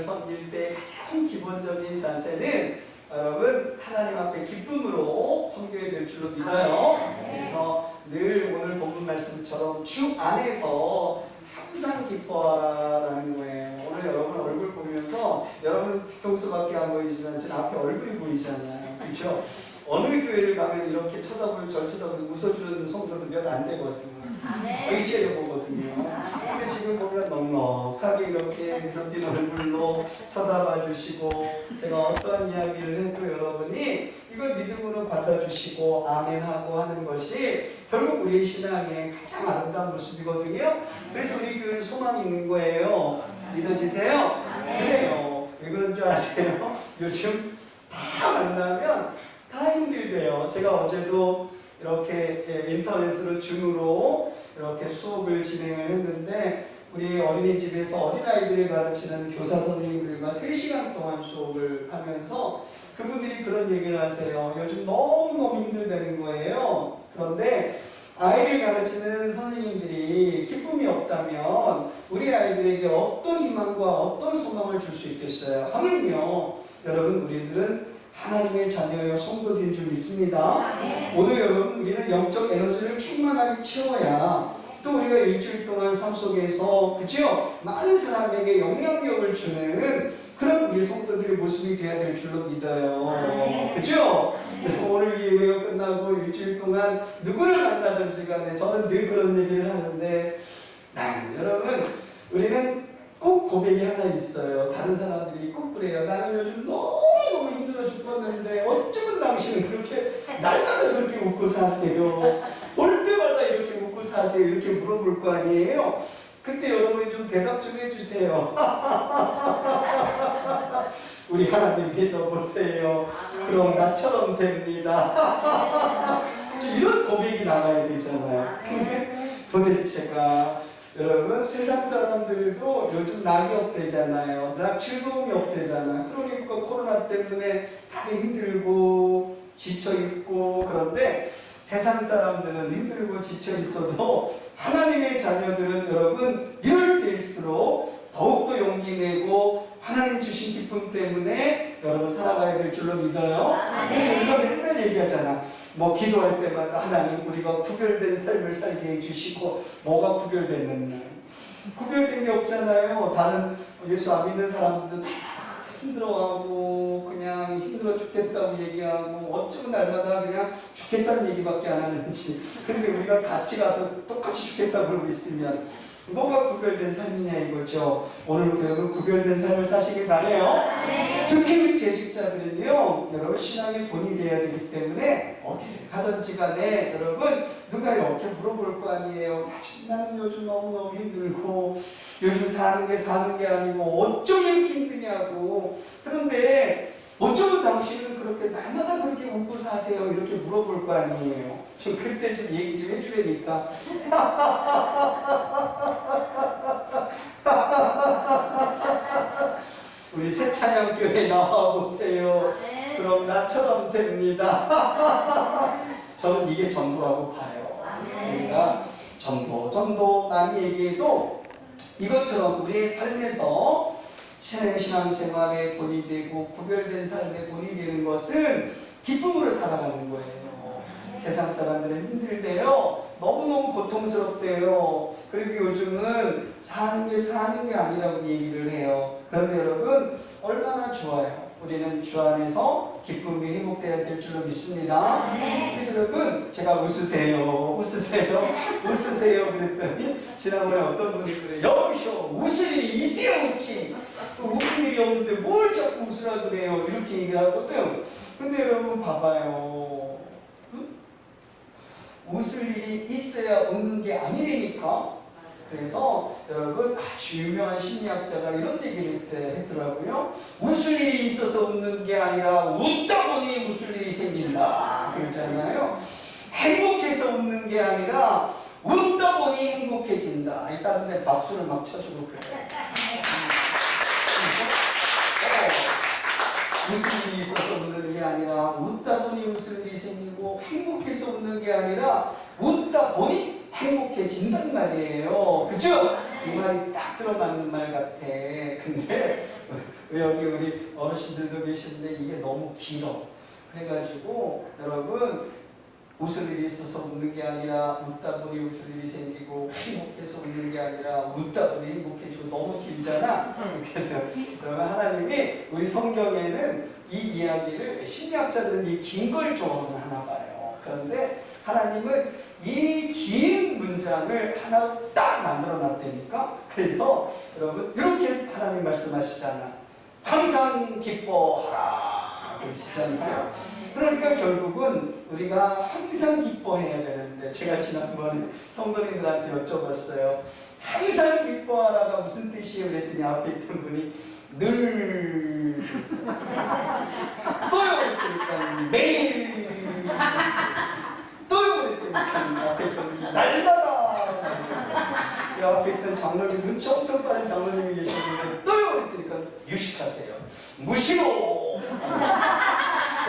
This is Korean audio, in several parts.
하나님을 섬길 때 가장 기본적인 자세는 여러분 하나님 앞에 기쁨으로 섬겨야 될 줄로 믿어요. 그래서 늘 오늘 본문 말씀처럼 주 안에서 항상 기뻐하라라는 거예요. 오늘 여러분 얼굴 보면서 여러분 뒤통수밖에 안 보이지만 제 앞에 얼굴이 보이잖아요. 그렇죠? 어느 교회를 가면 이렇게 쳐다보고 절 쳐다보고 웃어주는 성도도 몇 안 되거든요. 거의 째려보거든요. 근데 지금 보면 넉넉하게 이렇게 띤 얼굴로 쳐다봐 주시고 제가 어떠한 이야기를 해도 여러분이 이걸 믿음으로 받아주시고 아멘하고 하는 것이 결국 우리의 신앙의 가장 아름다운 모습이거든요. 그래서 우리 교회는 소망이 있는 거예요. 믿어지세요? 그래요. 왜 그런 줄 아세요? 요즘 다 만나면 다 힘들대요. 제가 어제도 이렇게 예, 인터넷으로 줌으로 이렇게 수업을 진행을 했는데 우리 어린이집에서 어린아이들을 가르치는 교사 선생님들과 3시간 동안 수업을 하면서 그분들이 그런 얘기를 하세요. 요즘 너무너무 힘들다는 거예요. 그런데 아이를 가르치는 선생님들이 기쁨이 없다면 우리 아이들에게 어떤 희망과 어떤 소망을 줄 수 있겠어요? 하물며 여러분 우리들은 하나님의 자녀여 성도들인 줄 믿습니다. 오늘 여러분 우리는 영적 에너지를 충만하게 채워야 또 우리가 일주일 동안 삶 속에서 그죠? 많은 사람에게 영향력을 주는 그런 우리 성도들의 모습이 되어야 될 줄로 믿어요. 그죠? 오늘 예배가 끝나고 일주일 동안 누구를 만나든지 간에 저는 늘 그런 얘기를 하는데 나는 여러분 우리는 꼭 고백이 하나 있어요. 다른 사람들이 꼭 그래요. 나는 요즘 너무너무 힘들어 죽겠는데 어쩌면 당신은 그렇게 날마다 그렇게 웃고 사세요. 볼 때마다 이렇게 웃고 사세요. 이렇게 물어볼 거 아니에요. 그때 여러분이 좀 대답 좀 해주세요. 우리 하나님 믿어보세요. 그럼 나처럼 됩니다. 이런 고백이 나가야 되잖아요. 도대체가 여러분 세상 사람들도 요즘 낙이 없대잖아요. 낙 즐거움이 없대잖아요. 그러니까 코로나 때문에 다들 힘들고 지쳐 있고 그런데 세상 사람들은 힘들고 지쳐 있어도 하나님의 자녀들은 여러분 이럴 때일수록 더욱더 용기 내고 하나님 주신 기쁨 때문에 여러분 살아가야 될 줄로 믿어요. 그래서 우리가 맨날 얘기하잖아. 뭐 기도할 때마다 하나님 우리가 구별된 삶을 살게 해주시고 뭐가 구별됐느냐. 구별된 게 없잖아요. 다른 예수 안 믿는 사람들도 다 힘들어하고 그냥 힘들어 죽겠다고 얘기하고 어쩌면 날마다 그냥 죽겠다는 얘기밖에 안 하는지. 근데 우리가 같이 가서 똑같이 죽겠다고 그러고 있으면 뭐가 구별된 삶이냐 이거죠. 오늘부터 여러분 구별된 삶을 사시길 바래요. 특히 우리 재직자들은요, 여러분 신앙의 본이 되어야 되기 때문에 어디를 가든지 간에 여러분 누가 이렇게 물어볼 거 아니에요. 나는 요즘 너무너무 힘들고 요즘 사는 게 사는 게 아니고 어쩜 이렇게 힘드냐고. 그런데 어쩌면 당신은 그렇게 날마다 그렇게 웃고 사세요. 이렇게 물어볼 거 아니에요. 저 그때 좀 얘기 좀 해주려니까. 우리 새찬양교회 나와보세요. 그럼 나처럼 됩니다. 저는 이게 전부라고 봐요. 우리가 전부, 전도 남이 얘기해도 이것처럼 우리의 삶에서 신앙생활의 본이 되고 구별된 삶의 본이 되는 것은 기쁨으로 살아가는 거예요. 세상 사람들은 힘들대요. 너무너무 고통스럽대요. 그리고 요즘은 사는 게 사는 게 아니라고 얘기를 해요. 그런데 여러분, 얼마나 좋아요. 우리는 주 안에서 기쁨이 회복되어야 될 줄로 믿습니다. 그래서 여러분, 제가 웃으세요. 웃으세요. 웃으세요. 그랬더니, 지난번에 어떤 분이 그래요. 여보쇼, 웃을 일이 있어야 웃지. 또 웃을 일이 없는데 뭘 자꾸 웃으라 그래요. 이렇게 얘기를 하거든. 근데 여러분, 봐봐요. 웃을 일이 있어야 웃는 게 아니니까. 그래서 여러분 아주 유명한 심리학자가 이런 얘기를 했- 했더라고요. 웃을 일이 있어서 웃는 게 아니라 웃다 보니 웃을 일이 생긴다. 그랬잖아요. 행복해서 웃는 게 아니라 웃다 보니 행복해진다. 내 박수를 막 쳐주고 그래요. 어, 웃을 일이 있어서 웃는 게 아니라 웃다 보니 웃을 일이 생기고 행복해서 웃는 게 아니라 행복해진단 말이에요. 그죠? 이 말이 딱 들어맞는 말 같아. 근데 여기 우리 어르신들도 계시는데 이게 너무 길어. 그래가지고 여러분 웃을 일이 있어서 웃는 게 아니라 웃다 보니 웃을 일이 생기고 행복해서 웃는 게 아니라 웃다 보니 행복해지고 너무 길잖아. 그래서 그러면 하나님이 우리 성경에는 이 이야기를 심리학자들은 이 긴 걸 좋아하나 봐요. 그런데 하나님은 이 긴 문장을 하나 딱 만들어 놨다니까. 그래서 여러분 이렇게 하나님 말씀하시잖아. 항상 기뻐하라 그러시잖아요. 그러니까 결국은 우리가 항상 기뻐해야 되는데 제가 지난번에 성도님들한테 여쭤봤어요. 항상 기뻐하라가 무슨 뜻이에요? 그랬더니 앞에 있던 분이 늘 또요 그랬더니까 매일 날마다 이 앞에 있던 장로님 눈치 엄청 빠른 장로님이 계시는데 또요 그랬더니까 유식하세요. 무시로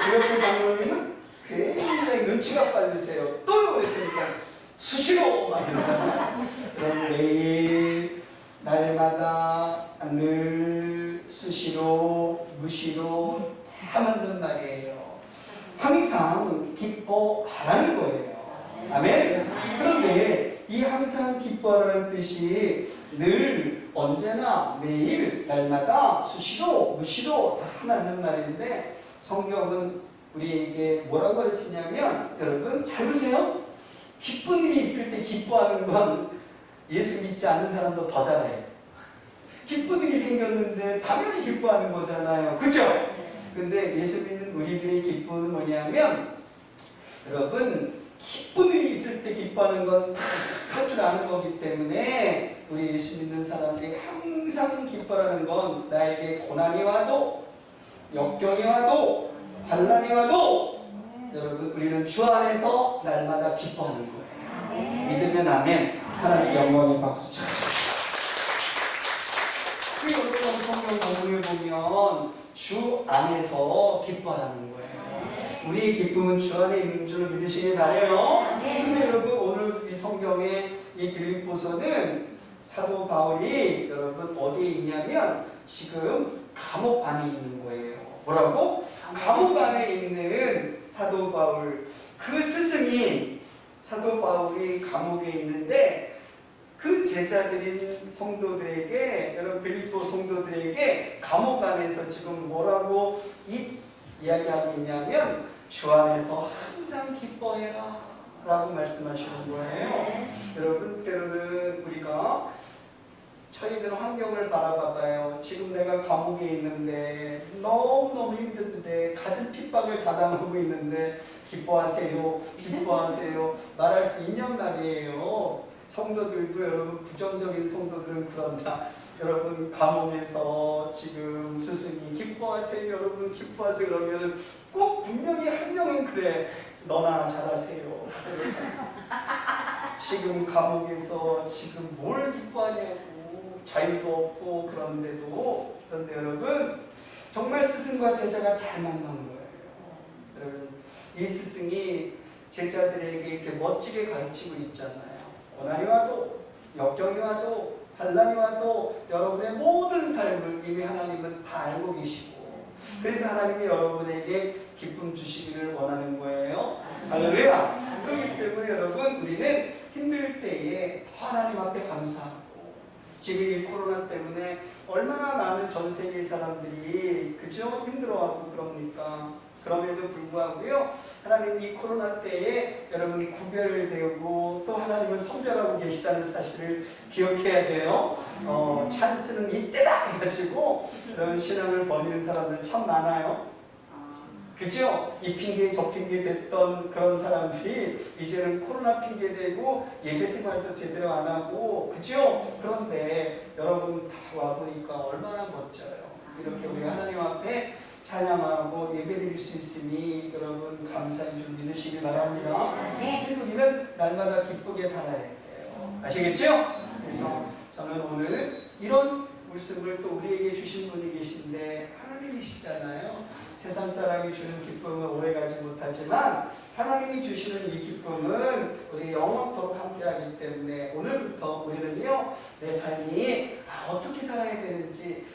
그 옆에 장로님은 굉장히 눈치가 빠르세요. 또요 그랬으니까 수시로 막 이러잖아요. 그럼 매일 날마다 늘 수시로 무시로 다 맞는 말이에요. 항상 기뻐하라는 거예요. 아멘. 그런데 이 항상 기뻐하라는 뜻이 늘 언제나 매일 날마다 수시로 무시로 다 맞는 말인데 성경은 우리에게 뭐라고 가르치냐면 여러분 잘 보세요. 기쁜 일이 있을 때 기뻐하는 건 예수 믿지 않는 사람도 더 잘해요. 기쁜 일이 생겼는데 당연히 기뻐하는 거잖아요. 그죠? 근데 예수 믿는 우리들의 기쁨은 뭐냐면 여러분 기쁜 기뻐하는 건 할 줄 아는 거기 때문에 우리 예수 믿는 사람들이 항상 기뻐하는 건 나에게 고난이 와도 역경이 와도 환란이 와도 여러분 우리는 주 안에서 날마다 기뻐하는 거예요. 믿으면 아멘. 하나님 영광의 박수 쳐. 그리고 성경 본문을 보면 주 안에서 기뻐하라는 거예요. 우리의 기쁨은 주 안에 있는 줄 믿으시길 바래요. 근데 여러분 오늘 이 성경의 이 빌립보서는 사도 바울이 여러분 어디에 있냐면 지금 감옥 안에 있는 거예요. 뭐라고? 감옥 안에 있는 사도 바울 그 스승이 사도 바울이 감옥에 있는데 그 제자들인 성도들에게 여러분 빌립보 성도들에게 감옥 안에서 지금 뭐라고 이 이야기하고 있냐면 주 안에서 항상 기뻐해라 라고 말씀하시는 거예요. 여러분 때로는 우리가 저희들 환경을 바라봐봐요. 지금 내가 감옥에 있는데 너무너무 힘든데 가진 핍박을 받아오고 있는데 기뻐하세요. 기뻐하세요. 말할 수 있냔 말이에요. 성도들도 여러분 부정적인 성도들은 그런다. 여러분 감옥에서 지금 스승이 기뻐하세요. 여러분 기뻐하세요. 그러면 꼭 분명히 한 명은 그래. 너나 잘하세요. 지금 감옥에서 지금 뭘 기뻐하냐고 자유도 없고 그런데도 그런데 여러분 정말 스승과 제자가 잘 만난 거예요. 여러분 이 스승이 제자들에게 이렇게 멋지게 가르치고 있잖아요. 고난이 와도 역경이 와도 환란이 와도 여러분의 모든 삶을 이미 하나님은 다 알고 계시고 그래서 하나님이 여러분에게 기쁨 주시기를 원하는 거예요. 할렐루야. 그렇기 때문에 여러분 우리는 힘들 때에 하나님 앞에 감사하고 지금 이 코로나 때문에 얼마나 많은 전 세계 사람들이 그죠 힘들어하고 그럽니까? 그럼에도 불구하고요 하나님 이 코로나 때에 여러분 구별되고 또 하나님을 선별하고 계시다는 사실을 기억해야 돼요. 어, 찬스는 이때다 해가지고 여러분 신앙을 버리는 사람들 참 많아요. 그죠? 이 핑계 저 핑계 됐던 그런 사람들이 이제는 코로나 핑계 대고 예배 생활도 제대로 안 하고 그죠? 그런데 여러분 다 와보니까 얼마나 멋져요. 이렇게 우리 하나님 앞에 찬양하고 예배 드릴 수 있으니 여러분 감사인 줄 믿으시기 바랍니다. 그래서 우리는 날마다 기쁘게 살아야 돼요. 아시겠죠? 그래서 저는 오늘 이런 말씀을 또 우리에게 주신 분이 계신데 하나님이시잖아요. 세상 사람이 주는 기쁨은 오래가지 못하지만 하나님이 주시는 이 기쁨은 우리 영원토록 함께하기 때문에 오늘부터 우리는요 내 삶이 아, 어떻게 살아야 되는지